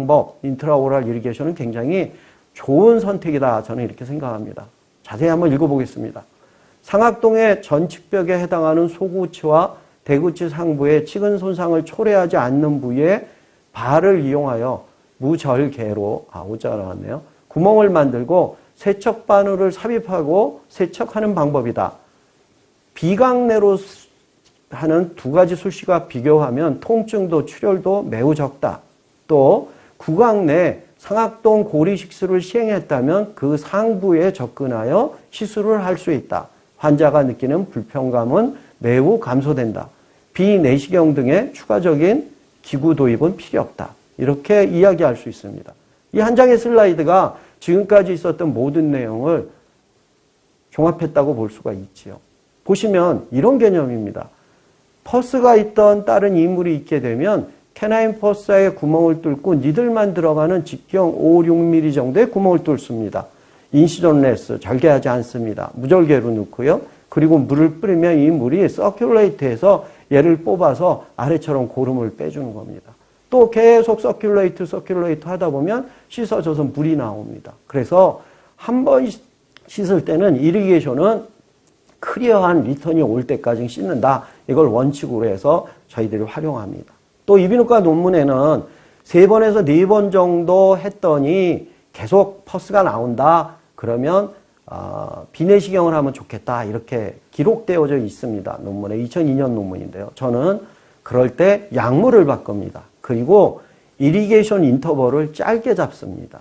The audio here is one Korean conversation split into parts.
방법, 인트라오랄 이리게이션은 굉장히 좋은 선택이다. 저는 이렇게 생각합니다. 자세히 한번 읽어보겠습니다. 상악동의 전측벽에 해당하는 소구치와 대구치 상부의 치근 손상을 초래하지 않는 부위에 발을 이용하여 무절개로 아 오자 나왔네요. 구멍을 만들고 세척 바늘을 삽입하고 세척하는 방법이다. 비강내로 하는 두 가지 수시가 비교하면 통증도 출혈도 매우 적다. 또 구강 내 상악동 고리식수를 시행했다면 그 상부에 접근하여 시술을 할 수 있다. 환자가 느끼는 불편감은 매우 감소된다. 비내시경 등의 추가적인 기구 도입은 필요 없다. 이렇게 이야기할 수 있습니다. 이 한 장의 슬라이드가 지금까지 있었던 모든 내용을 종합했다고 볼 수가 있지요. 보시면 이런 개념입니다. 퍼스가 있던 다른 이물이 있게 되면 캐나인 퍼스의 구멍을 뚫고 니들만 들어가는 직경 5, 6mm 정도의 구멍을 뚫습니다. 인시전레스 절개하지 않습니다. 무절개로 넣고요. 그리고 물을 뿌리면 이 물이 서큘레이트해서 얘를 뽑아서 아래처럼 고름을 빼주는 겁니다. 또 계속 서큘레이트 서큘레이트 하다 보면 씻어져서 물이 나옵니다. 그래서 한 번 씻을 때는 이리게이션은 클리어한 리턴이 올 때까지 씻는다. 이걸 원칙으로 해서 저희들이 활용합니다. 또 이비인후과 논문에는 세 번에서 네 번 정도 했더니 계속 퍼스가 나온다. 그러면 어, 비내시경을 하면 좋겠다. 이렇게 기록되어져 있습니다. 논문에 2002년 논문인데요. 저는 그럴 때 약물을 바꿉니다. 그리고 이리게이션 인터벌을 짧게 잡습니다.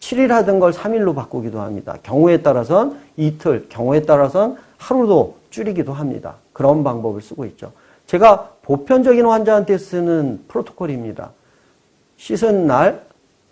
7일 하던 걸 3일로 바꾸기도 합니다. 경우에 따라선 이틀, 경우에 따라선 하루도 줄이기도 합니다. 그런 방법을 쓰고 있죠. 제가 보편적인 환자한테 쓰는 프로토콜입니다. 씻은 날,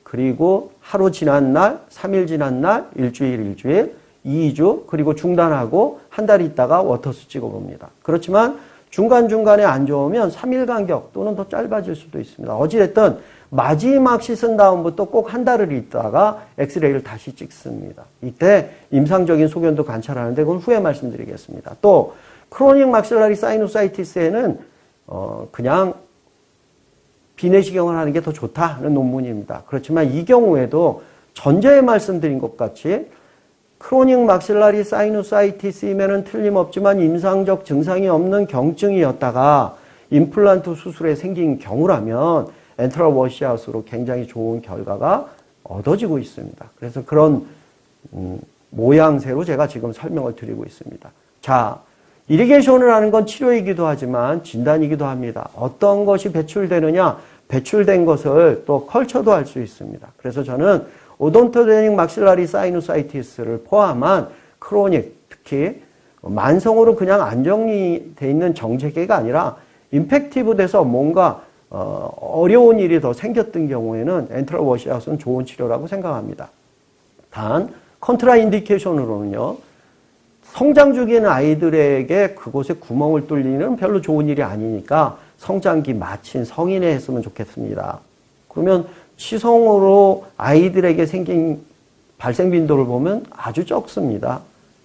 그리고 하루 지난 날, 3일 지난 날, 일주일, 일주일, 2주, 그리고 중단하고 한 달 있다가 워터스 찍어봅니다. 그렇지만 중간중간에 안 좋으면 3일 간격 또는 더 짧아질 수도 있습니다. 어찌됐든 마지막 씻은 다음부터 꼭 한 달을 있다가 엑스레이를 다시 찍습니다. 이때 임상적인 소견도 관찰하는데 그건 후에 말씀드리겠습니다. 또 크로닉 막실라리 사이노사이티스에는 어 그냥 비내시경을 하는 게 더 좋다는 논문입니다. 그렇지만 이 경우에도 전제에 말씀드린 것 같이 크로닉 막실라리 사이노사이티스임에는 틀림없지만 임상적 증상이 없는 경증이었다가 임플란트 수술에 생긴 경우라면 엔트럴 워시아웃으로 굉장히 좋은 결과가 얻어지고 있습니다. 그래서 그런 음, 모양새로 제가 지금 설명을 드리고 있습니다. 자, 이리게이션을 하는 건 치료이기도 하지만 진단이기도 합니다. 어떤 것이 배출되느냐, 배출된 것을 또 컬처도 할 수 있습니다. 그래서 저는 오돈토데닉 막실라리 사이누사이티스를 포함한 크로닉, 특히 만성으로 그냥 안정되어 있는 정체계가 아니라 임팩티브 돼서 뭔가 어, 려운 일이 더 생겼던 경우에는 엔트럴 워시아웃은 좋은 치료라고 생각합니다. 단 컨트라 인디케이션으로는요. 성장 중인 아이들에게 그곳에 구멍을 뚫리는 별로 좋은 일이 아니니까 성장기 마친 성인에 했으면 좋겠습니다. 그러면 치성으로 아이들에게 생긴 발생 빈도를 보면 아주 적습니다.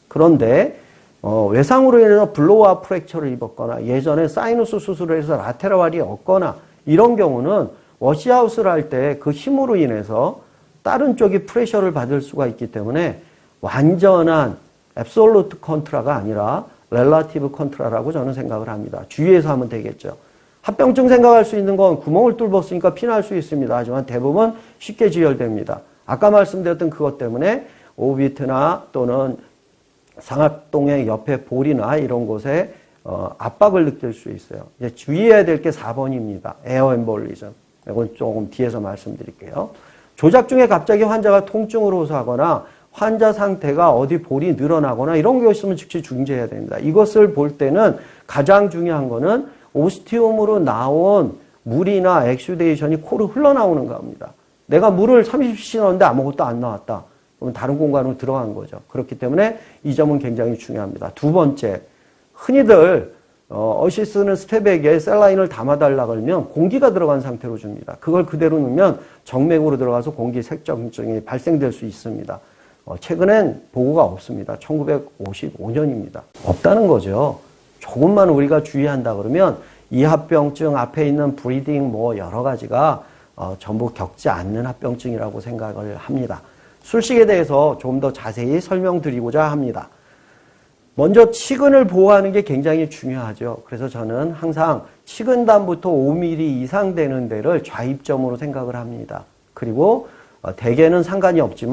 그런데 어, 외상으로 인해서 블로우아 프랙처를 입었거나 예전에 사이누스 수술을 해서 라테라왈이 없거나 이런 경우는 워시아웃을 할 때 그 힘으로 인해서 다른 쪽이 프레셔를 받을 수가 있기 때문에 완전한 앱솔루트 컨트라가 아니라 렐라티브 컨트라라고 저는 생각을 합니다. 주의해서 하면 되겠죠. 합병증 생각할 수 있는 건 구멍을 뚫었으니까 피날 수 있습니다. 하지만 대부분 쉽게 지혈됩니다. 아까 말씀드렸던 그것 때문에 오비트나 또는 상악동의 옆에 볼이나 이런 곳에 어, 압박을 느낄 수 있어요. 이제 주의해야 될 게 4번입니다. 에어 엠볼리즘. 이건 조금 뒤에서 말씀드릴게요. 조작 중에 갑자기 환자가 통증으로 호소하거나 환자 상태가 어디 볼이 늘어나거나 이런 게 있으면 즉시 중재해야 됩니다. 이것을 볼 때는 가장 중요한 거는 오스티움으로 나온 물이나 엑슈데이션이 코로 흘러나오는 겁니다. 내가 물을 30cc 넣었는데 아무것도 안 나왔다. 그러면 다른 공간으로 들어간 거죠. 그렇기 때문에 이 점은 굉장히 중요합니다. 두 번째, 흔히들 어, 어시스는 스테백에 셀라인을 담아달라 그러면 공기가 들어간 상태로 줍니다. 그걸 그대로 넣으면 정맥으로 들어가서 공기 색정증이 발생될 수 있습니다. 어, 최근엔 보고가 없습니다. 1955년입니다. 없다는 거죠. 조금만 우리가 주의한다 그러면 이합병증 앞에 있는 브리딩 뭐 여러 가지가 어, 전부 겪지 않는 합병증이라고 생각을 합니다. 술식에 대해서 좀 더 자세히 설명드리고자 합니다. 먼저 치근을 보호하는 게 굉장히 중요하죠. 그래서 저는 항상 치근단부터 5mm 이상 되는 데를 좌입점으로 생각을 합니다. 그리고 어, 대개는 상관이 없지만